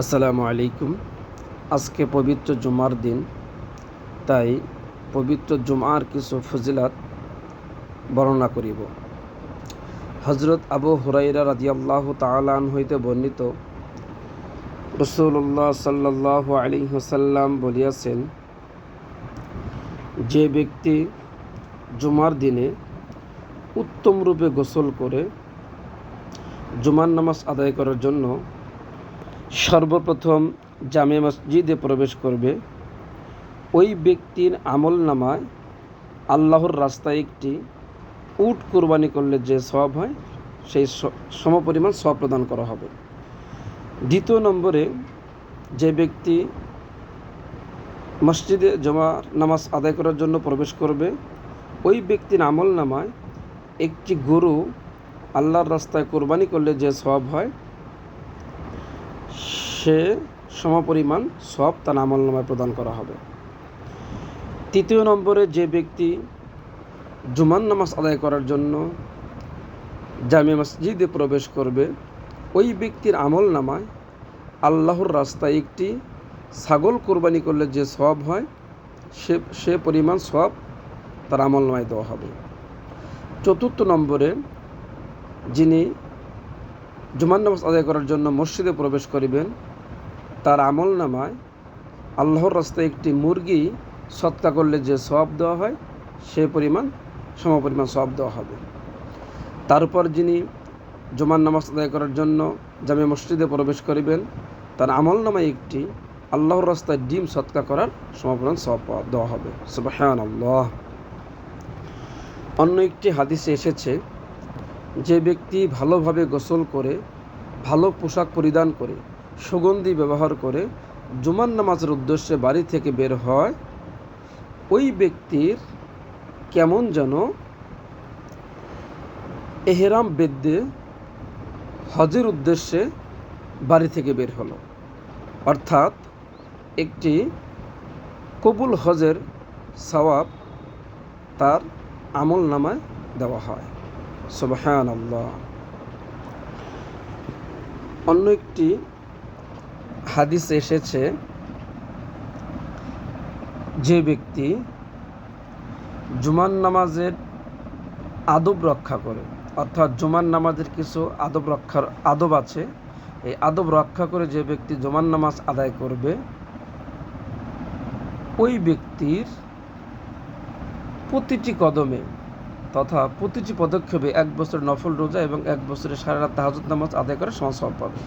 আসসালামু আলাইকুম। আজকে পবিত্র জুমার দিন, তাই পবিত্র জুমার কিছু ফজিলাত বর্ণনা করিব। হজরত আবু হুরাইরা রাদিয়াল্লাহ তালান হইতে বর্ণিত রসুল্লাহ সাল্লাহ আলী হাসাল্লাম বলিয়াছেন, যে ব্যক্তি জুমার দিনে উত্তম রূপে গোসল করে, জুমার নামাজ আদায় করার জন্য সর্বপ্রথম জামে মসজিদে প্রবেশ করবে। ওই ব্যক্তির আমল নামায় আল্লাহর রাস্তায় একটি উট কোরবানি করলে যে সব হয়, সেই সমপরিমাণ সব প্রদান করা হবে। দ্বিতীয় নম্বরে যে ব্যক্তি মসজিদে জমা নামাজ আদায় করার জন্য প্রবেশ করবে, ওই ব্যক্তির আমল নামায় একটি গরু আল্লাহর রাস্তায় কোরবানি করলে যে সব হয় সে সমপরিমাণ সব তার আমল নামায় প্রদান করা হবে। তৃতীয় নম্বরে যে ব্যক্তি জুমান নামাজ আদায় করার জন্য জামে মসজিদে প্রবেশ করবে, ওই ব্যক্তির আমল নামায় আল্লাহর রাস্তায় একটি ছাগল কোরবানি করলে যে সব হয়, সে সে পরিমাণ সব তার আমল নামায় দেওয়া হবে। চতুর্থ নম্বরে যিনি জুমান নামাজ আদায় করার জন্য মসজিদে প্রবেশ করিবেন। তার আমল নামায় আল্লাহর রাস্তায় একটি মুরগি সৎকা করলে যে সব দেওয়া হয়, সে পরিমাণ সমপরিমাণ সব দেওয়া হবে। তারপর যিনি জুমান নামাজ আদায় করার জন্য জামে মসজিদে প্রবেশ করিবেন, তার আমল নামায় একটি আল্লাহর রাস্তায় ডিম সৎকা করার সমপরিমাণ সব দেওয়া হবে। আল্লাহ অন্য একটি হাদিসে এসেছে যে ব্যক্তি ভালোভাবে গোসল করে, ভালো পোশাক পরিধান করে, সুগন্ধি ব্যবহার করে জুমান নামাজের উদ্দেশ্যে বাড়ি থেকে বের হয়, ওই ব্যক্তির কেমন যেন এহেরাম বেদ্যে হজের উদ্দেশ্যে বাড়ি থেকে বের হলো। অর্থাৎ একটি কবুল হজের সওয়াব তার আমল নামায় দেওয়া হয়। সুবহান আল্লাহ অন্য একটি হাদিস এসেছে, যে ব্যক্তি জুমান নামাজের আদব রক্ষা করে, অর্থাৎ জুমান নামাজের কিছু আদব রক্ষার আদব আছে, এই আদব রক্ষা করে যে ব্যক্তি জুমান নামাজ আদায় করবে, ওই ব্যক্তির প্রতিটি কদমে তথা প্রতিটি পদক্ষেপে এক বছরের নফল রোজা এবং এক বছরের সারা রাত তাহাজুদ নামাজ আদায় করে সমাজ পাবে